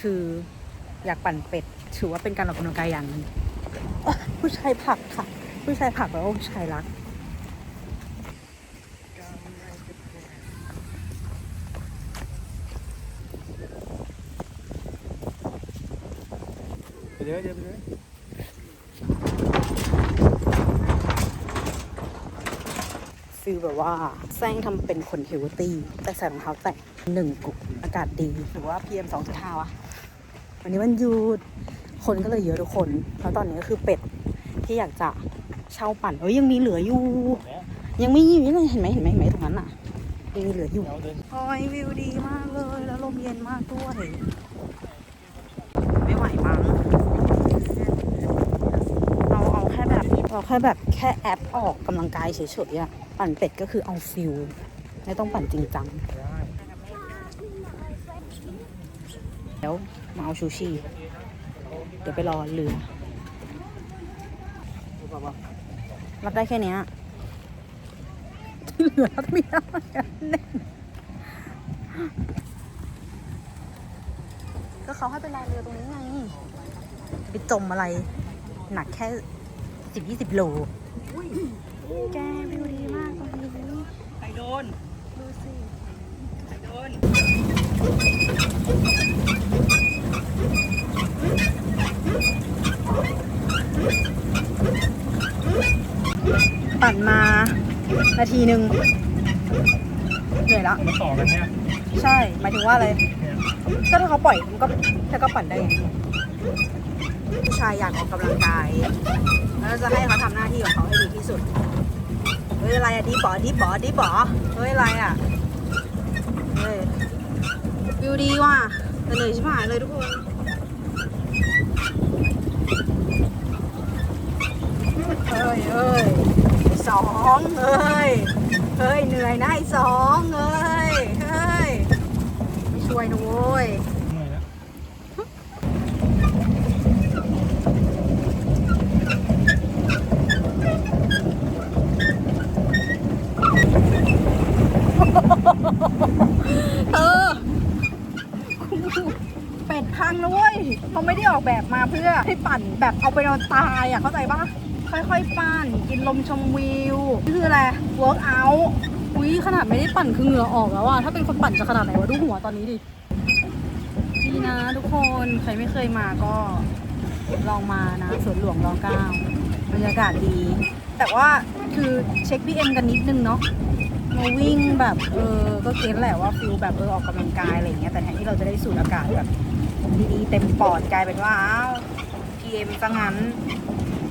คืออยากปั่นเป็ด ถือว่าเป็นการออกกำลังกายอย่างหนึงโอ๊ยผู้ชายผลักค่ะ ผู้ชายผลักแล้วาผู้ชายรัก ไปเลยเดี๋ยวไปเลยฟีลแบบว่าแซงทำเป็นคนเฮลตี้ แต่ใส่รองเท้าแตะหนึ่งกุอากาศดี หรือว่า PM 2.5วะ วันนี้วันหยุดคนก็เลยเยอะทุกคนแล้วตอนนี้ก็คือเป็ดที่อยากจะเช่าปั่นเอ้ยยังมีเหลืออยู่ ยังมีอยู่ยังไงเห็นไหมเห็นไหมเห็นไหมตรงนั้นอะยังมีเหลืออยู่เราเดินโอ้ยวิวดีมากเลย แล้วลมเย็นมากด้วยไม่ไหวมั้งเราเอาแค่แบบเราแค่แบบแค่แอปออกกำลังกายเฉยๆอะปั่นเป็ดก็คือเอาฟิลไม่ต้องปั่นจริงจังได้แล้ว มาเอาชูชีเดี๋ยวไปรอเรือรับได้แค่เนี้ยที่เหลือรับไม่ได้อะแน่นก็เขาให้ไปรอเรือตรงนี้ไงจะไปจมอะไร หนักแค่สิบยี่สิบโลแกวิวดีมากตรงนี้ใครโดนดูสิใครโดน ปั่นมา นาทีหนึ่งเหนื่อยละมาต่อกันเนี่ยใช่หมายถึงว่าอะไรเนี่ยก็ถ้าเขาปล่อยมันก็ถ้าก็ปั่นได้ไงผู้ชายอยากออกกำลังกาย แล้วจะให้เขาทำหน้าที่ของเขาให้ดีที่สุด เฮ้ยอะไรอะดีบอดีบอดีบอเฮ้ยอะไรอะเฮ้ยวิวดีว่ะ แต่เหนื่อยชิบหายเลยทุกคนเฮ้ยเฮ้ยสองเฮ้ยเฮ้ยเหนื่อยนะไอ้สองเฮ้ยเฮ้ยไม่ช่วยนะโว้ย เหนื่อยแล้ว เออ เป็ดพังนะเว้ยเขาไม่ได้ ออกแบบมาเพื่อให้ปั่นแบบเอาไปนอนตายอะเข้าใจปะค่อยๆ ปั่นกินลมชมวิวนี่คืออะไร work out อุ้ยขนาดไม่ได้ปั่นคือเหงื่อออกแล้วอะถ้าเป็นคนปั่นจะขนาดไหนวะดูหัวตอนนี้ดิดีนะทุกคนใครไม่เคยมาก็ลองมานะสวนหลวงรอเก้าบรรยากาศดี แต่ว่าคือเช็ค PM กันนิดนึงเนาะมาวิ่งแบบเออก็เก็ตแหละว่าฟิลแบบเออออกกำลังกายอะไรเงี้ยแต่แทนที่เราจะได้สูดอากาศแบบ ดีๆเต็มปอดกลายเป็นว่าอ้าว PM ซะงั้น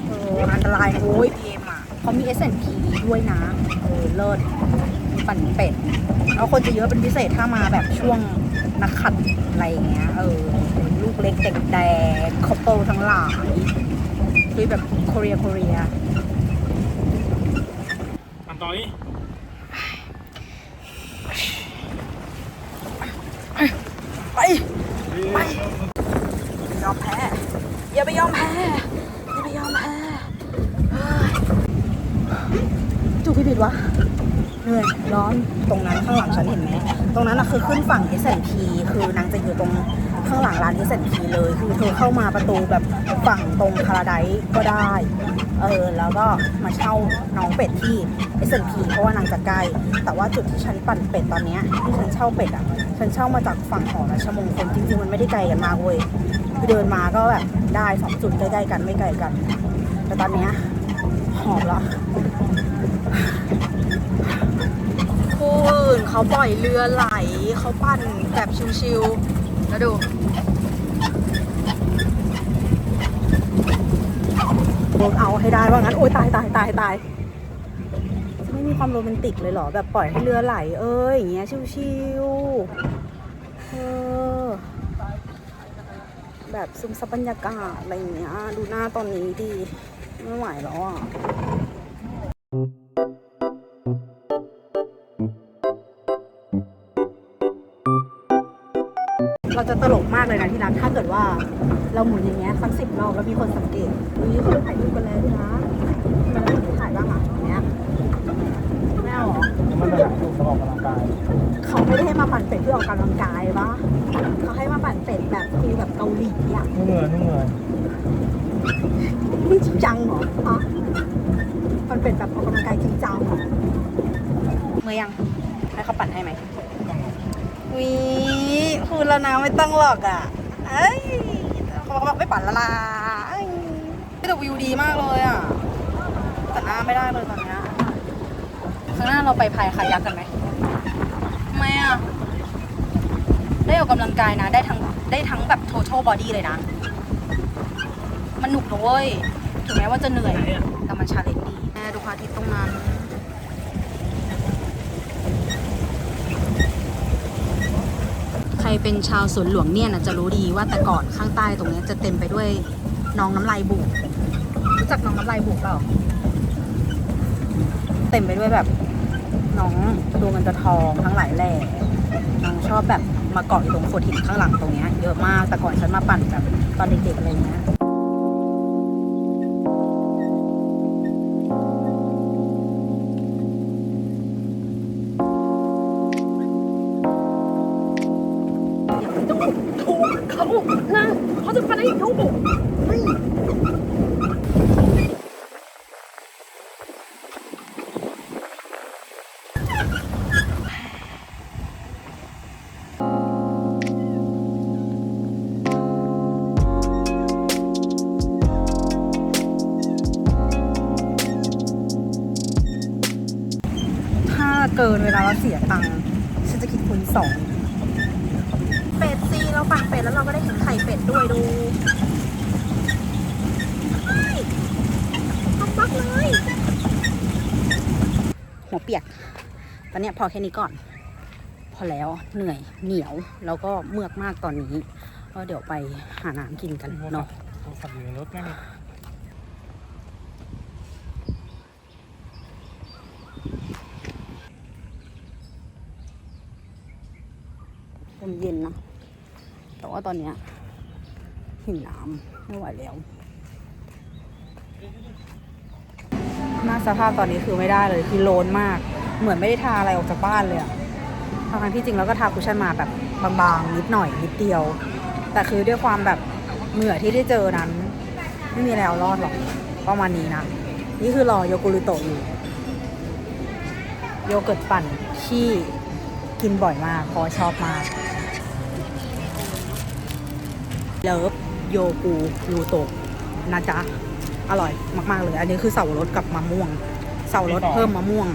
เอออันตรายนะโอ้ย PM อะเขามี S&P ด้วยนะ เออ เลิศมีปั่นเป็ด แล้วคนจะเยอะเป็นพิเศษถ้ามาแบบช่วงนักขัดอะไรอย่างเงี้ย เออ ลูกเล็กเด็กแดงคอปเปิลทั้งหลายคือแบบโคเรียโคเรียอันต่อนี้ไปไป ยอมแพ้ อย่าไปยอมแพ้ อย่าไปยอมแพ้เฮ้ยจูพี่ผิด วะเหนื่อยร้อนตรงนั้นข้างหลังฉันเห็นไหมตรงนั้นอะคือขึ้นฝั่ง S&P คือนางจะอยู่ตรงข้างหลังร้าน S&P เลยคือเธอเข้ามาประตูแบบฝั่งตรงพาราไดก็ได้เออแล้วก็มาเช่าน้องเป็ดที่ S&P เพราะว่านางจะใกล้แต่ว่าจุดที่ฉันปั่นเป็ดตอนเนี้ยที่ฉันเช่าเป็ดอะฉันเช่ามาจากฝั่งหอราชมงคลจริงๆมันไม่ได้ไกลกันมากเว้ยเดินมาก็แบบได้สองจุดใกล้ๆกันไม่ไกลกัน แต่ตอนเนี้ยหอบละ อื่นเขาปล่อยเรือไหลเขาปั่นแบบชิวๆแล้วดูเวิร์กเอาให้ได้ว่างั้น โอ๊ยตายตายตายตายจะไม่มีความโรแมนติกเลยเหรอ แบบปล่อยให้เรือไหล เอ้ยอย่างเงี้ยชิวๆเออแบบซึมซับบรรยากาศอะไรอย่างเงี้ย ดูหน้าตอนนี้ดี ไม่ไหวแล้วอะ จะตลกมากเลยนะที่รักถ้าเกิดว่าเราหมุนอย่างเงี้ยสักสิบรอบแล้วมีคนสังเกตอุ้ยเขาถ่ายรูปกันแล้วด้วยนะมันไม่ถ่ายบ้างอะอย่างเงี้ยไม่เอาเหรอมันแบบถูกสมองกำลังกายเขาไม่ได้ให้มาปั่นเป็ดเพื่อออกกำลังกายปะเขาให้มาปั่นเป็ดแบบฟีลแบบเกาหลีอะนุ่งเงินนุ่งเงินนี่จริงจังเหรอฮะมันเป็นแบบออกกำลังกายจริงจังเหรอเมื่อยังให้เขาปั่นให้ไหมวิ พูดแล้วนะไม่ต้องหรอกอะเอ้ยเขาบอกไม่ปั่นละลาเอ้ยแต่วิวดีมากเลยอะแต่หน้าไม่ได้เลยตอนเนี้ยข้างหน้าเราไปพายคายักกันไหมทำไมอะได้ออกกำลังกายนะ ได้ทั้งได้ทั้งแบบ total body เลยนะ มันหนุกนะเว้ย ถึงแม้ว่าจะเหนื่อย แต่มันชาเลนจ์ดีแม่ดูพระอาทิตย์ตรงนั้น ใค รเป็นชาวสวนหลวงเนี่ยนะจะรู้ดีว่าแต่ก่อนข้างใต้ตรงนี้จะเต็มไปด้วยน้องน้ำลายบุกรู้จักน้องน้ำลายบุกเปล่าเต็มไปด้วยแบบน้องดวงเงินตัวทองทั้งหลายแหล่น้องชอบแบบมาเกาะอยู่ตรงโขดหินข้างหลังตรงเนี้ยเยอะมากแต่ก่อนฉันมาปั่นแบบตอนเด็กๆอะไรเงี้ย จะฟันให้เขาบุกถ้าเกินเวลาเราเสียตังค์ฉันจะคิดคูณสอง เป็ดซีเราปั่นเป็ดแล้วเราก็ได้เห็นไข่เป็ดด้วยดูทำบักเลย หัวเปียก ตอนเนี้ยพอแค่นี้ก่อน พอแล้วเหนื่อยเหนียวแล้วก็เมือกมากตอนนี้ก็เดี๋ยวไปหาน้ำกินกันเนาะโทรศัพท์อยู่ในรถแม่งลมเย็นนะแต่ ว่าตอนเนี้ยหิวน้ำไม่ไหวแล้วหน้าสภาพตอนนี้คือไม่ได้เลยคือโลนมาก เหมือนไม่ได้ทาอะไรออกจากบ้านเลยอะทั้งที่จริงแล้วก็ทาคุชชั่นมาแบบบางๆนิดหน่อยนิดเดียว แต่คือด้วยความแบบเหงื่อที่ได้เจอนั้น ไม่มีแล้วรอดหรอกประมาณนี้นะนี่คือรอโยกุริโตะอยู่ โยเกิร์ตปั่นที่กินบ่อยมากเพราะชอบมาก เลิฟโยกูรูโตะนะจ๊ะ อร่อยมากๆเลย อันนี้คือเสาวรสกับมะม่วง เสาวรสเพิ่มมะม่วง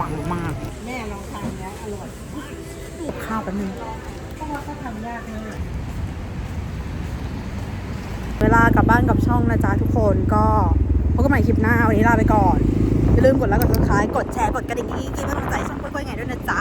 ปังมาก แม่ลองทานแล้วอร่อยข้าวแป๊บนึงเพราะว่าเขาทำยากมากเวลากลับบ้านกับช่องนะจ๊ะทุกคนก็พบกันใหม่คลิปหน้า วันนี้ลาไปก่อน อย่าลืมกดไลค์กดซับสไครต์กดแชร์กดกระดิ่งกิ๊กๆเพื่อเป็นกำลังใจช่องกล้วยๆไงด้วยนะจ๊ะ